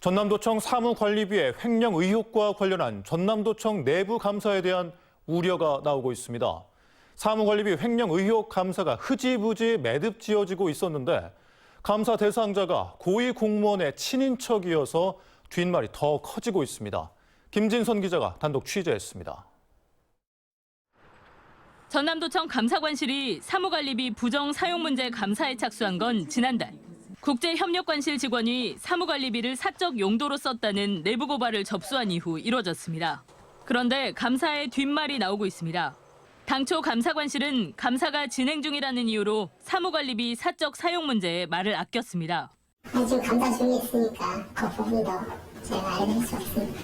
전남도청 사무관리비의 횡령 의혹과 관련한 전남도청 내부 감사에 대한 우려가 나오고 있습니다. 사무관리비 횡령 의혹 감사가 흐지부지 매듭 지어지고 있었는데 감사 대상자가 고위 공무원의 친인척이어서 뒷말이 더 커지고 있습니다. 김진선 기자가 단독 취재했습니다. 전남도청 감사관실이 사무관리비 부정 사용 문제 감사에 착수한 건 지난달. 국제협력관실 직원이 사무관리비를 사적 용도로 썼다는 내부 고발을 접수한 이후 이뤄졌습니다. 그런데 감사에 뒷말이 나오고 있습니다. 당초 감사관실은 감사가 진행 중이라는 이유로 사무관리비 사적 사용 문제에 말을 아꼈습니다. 아니, 지금 감사 중에 있으니까 그 부분도 제가 알려드릴 수 없습니다.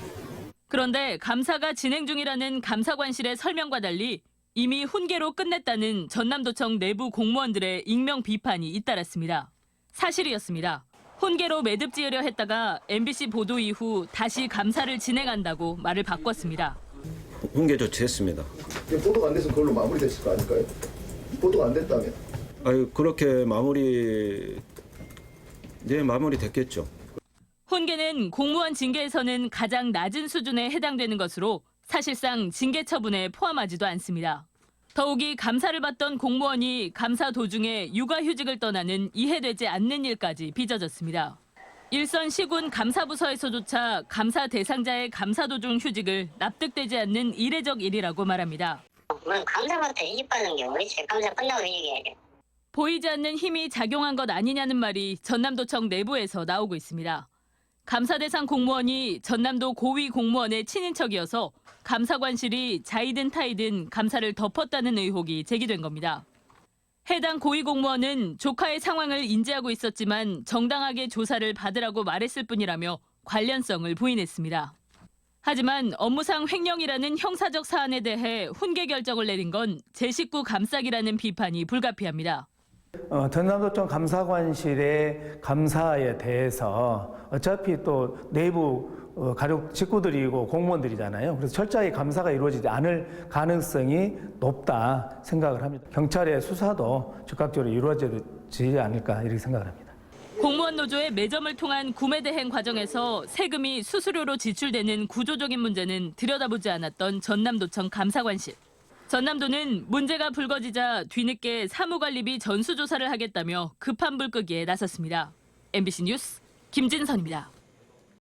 그런데 감사가 진행 중이라는 감사관실의 설명과 달리 이미 훈계로 끝냈다는 전남도청 내부 공무원들의 익명 비판이 잇따랐습니다. 사실이었습니다. 훈계로 매듭 지으려 했다가 MBC 보도 이후 다시 감사를 진행한다고 말을 바꿨습니다. 훈계 조치했습니다. 보도가 안 돼서 그걸로 마무리됐을 거 아닐까요? 보도가 안 됐다면 아유 그렇게 마무리 네 마무리 됐겠죠. 훈계는 공무원 징계에서는 가장 낮은 수준에 해당되는 것으로 사실상 징계 처분에 포함하지도 않습니다. 더욱이 감사를 받던 공무원이 감사 도중에 육아휴직을 떠나는 이해되지 않는 일까지 빚어졌습니다. 일선 시군 감사부서에서조차 감사 대상자의 감사 도중 휴직을 납득되지 않는 이례적 일이라고 말합니다. 감사부터 이직받는 게 우리 제 감사 끝나고 이직해야죠. 보이지 않는 힘이 작용한 것 아니냐는 말이 전남도청 내부에서 나오고 있습니다. 감사 대상 공무원이 전남도 고위 공무원의 친인척이어서 감사관실이 자이든 타이든 감사를 덮었다는 의혹이 제기된 겁니다. 해당 고위 공무원은 조카의 상황을 인지하고 있었지만 정당하게 조사를 받으라고 말했을 뿐이라며 관련성을 부인했습니다. 하지만 업무상 횡령이라는 형사적 사안에 대해 훈계 결정을 내린 건 제 식구 감싸기라는 비판이 불가피합니다. 어, 전남도청 감사관실의 감사에 대해서 어차피 또 내부 어, 가족 직구들이고 공무원들이잖아요. 그래서 철저하게 감사가 이루어지지 않을 가능성이 높다 생각을 합니다. 경찰의 수사도 즉각적으로 이루어지지 않을까 이렇게 생각을 합니다. 공무원 노조의 매점을 통한 구매 대행 과정에서 세금이 수수료로 지출되는 구조적인 문제는 들여다보지 않았던 전남도청 감사관실. 전남도는 문제가 불거지자 뒤늦게 사무관리비 전수조사를 하겠다며 급한 불 끄기에 나섰습니다. MBC 뉴스 김진선입니다.